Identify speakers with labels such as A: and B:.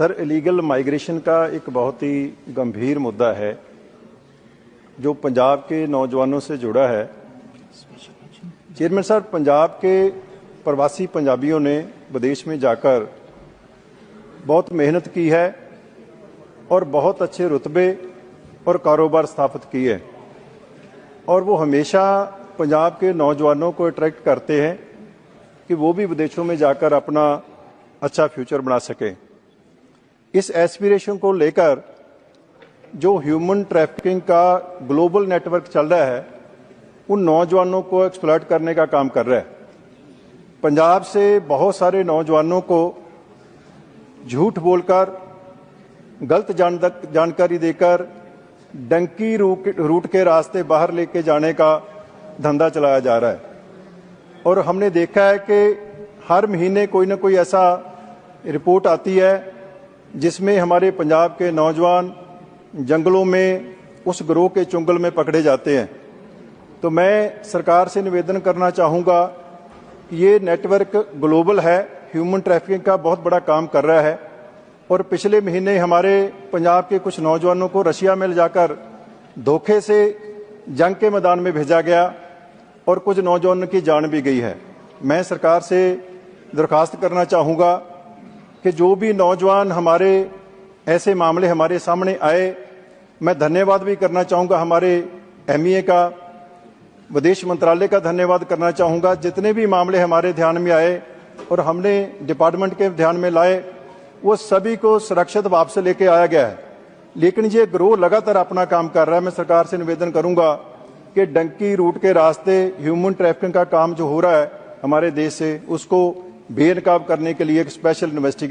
A: Sir illegal migration का एक बहुत ही गंभीर मुद्दा है, जो पंजाब के नौजवानों से जुड़ा है। चेयरमैन सर पंजाब के प्रवासी पंजाबियों ने विदेश में जाकर बहुत मेहनत की है और बहुत अच्छे रुतबे और कारोबार स्थापित किए और वो हमेशा पंजाब के नौजवानों को अट्रैक्ट करते हैं कि वो भी विदेशों में जाकर अपना अच्छा फ्यूचर बना सकें। इस एस्पिरेशन को लेकर जो ह्यूमन ट्रैफिकिंग का ग्लोबल नेटवर्क चल रहा है, उन नौजवानों को एक्सप्लॉइट करने का काम कर रहा है। पंजाब से बहुत सारे नौजवानों को झूठ बोलकर, गलत जान जानकारी देकर, डंकी रूट के रास्ते बाहर लेके जाने का धंधा चलाया जा रहा है। और हमने देखा है कि हर महीने कोई ना कोई ऐसा रिपोर्ट आती है जिसमें हमारे पंजाब के नौजवान जंगलों में, उस ग्रोह के चुंगल में पकड़े जाते हैं। तो मैं सरकार से निवेदन करना चाहूँगा कि ये नेटवर्क ग्लोबल है, ह्यूमन ट्रैफिकिंग का बहुत बड़ा काम कर रहा है। और पिछले महीने हमारे पंजाब के कुछ नौजवानों को रशिया में ले जाकर धोखे से जंग के मैदान में भेजा गया और कुछ नौजवानों की जान भी गई है। मैं सरकार से दरखास्त करना चाहूँगा कि जो भी नौजवान हमारे ऐसे मामले हमारे सामने आए, मैं धन्यवाद भी करना चाहूँगा। हमारे एम का, विदेश मंत्रालय का धन्यवाद करना चाहूँगा। जितने भी मामले हमारे ध्यान में आए और हमने डिपार्टमेंट के ध्यान में लाए, वो सभी को सुरक्षित वापस लेके आया गया है। लेकिन ये ग्रोह लगातार अपना काम कर रहा है। मैं सरकार से निवेदन करूँगा कि डंकी रूट के रास्ते ह्यूमन ट्रैफिकिंग का काम जो हो रहा है हमारे देश से, उसको बेनकाब करने के लिए एक स्पेशल इन्वेस्टिगेशन